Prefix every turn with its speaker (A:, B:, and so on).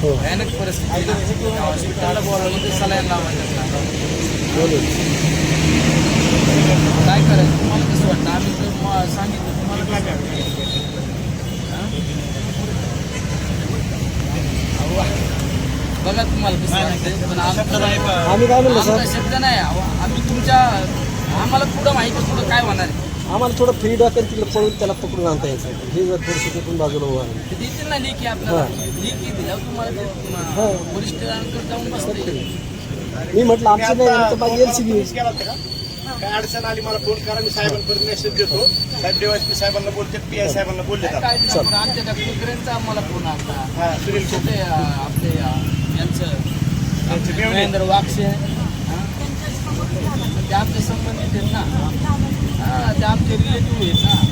A: भयानक परिस्थिती हॉस्पिटलला बोलावलं ते सलाईन काय करायचं? तुम्हाला कसं वाटतं? आम्ही तर सांगितलं तुम्हाला? अहो, बघा तुम्हाला कसं वाटतं पण आमचं
B: काय
A: शब्द नाही आम्ही तुमच्या आम्हाला पुढं माहिती पुढं काय होणार आहे.
B: आम्हाला थोडं फ्री डॉक्टर तिकडे पळून त्याला पकडून आणता यायचं हे जर थोडंसं तिकडून बाजूला उभा.
A: ते देतील ना लेखी आपल्याला. लेखी दिल्यावर तुम्हाला ते,
B: हा.
A: अं, पोलीस स्टेशनकडे जाऊन बसता येईल
B: मी म्हटलं आमचं नाही तर माझी एल सी बी
C: फ़ोन केला होता का? काय अडचण आली मला फ़ोन करा मी साहेबांपर्यंत मेसेज देतो. साहेब डीवायसपी साहेबांना बोलते पी आय साहेबांना बोलले
A: काय काळजी नको करू. आमच्या त्या कुत्र्यांचा आम्हाला फ़ोन आला.
C: हा सुनील
A: ते अं, आपले अं, यांचं.
C: मेवणे.
A: महेंद्र वाक्षे हा? ते आमचे संबंधित queria doer, tá?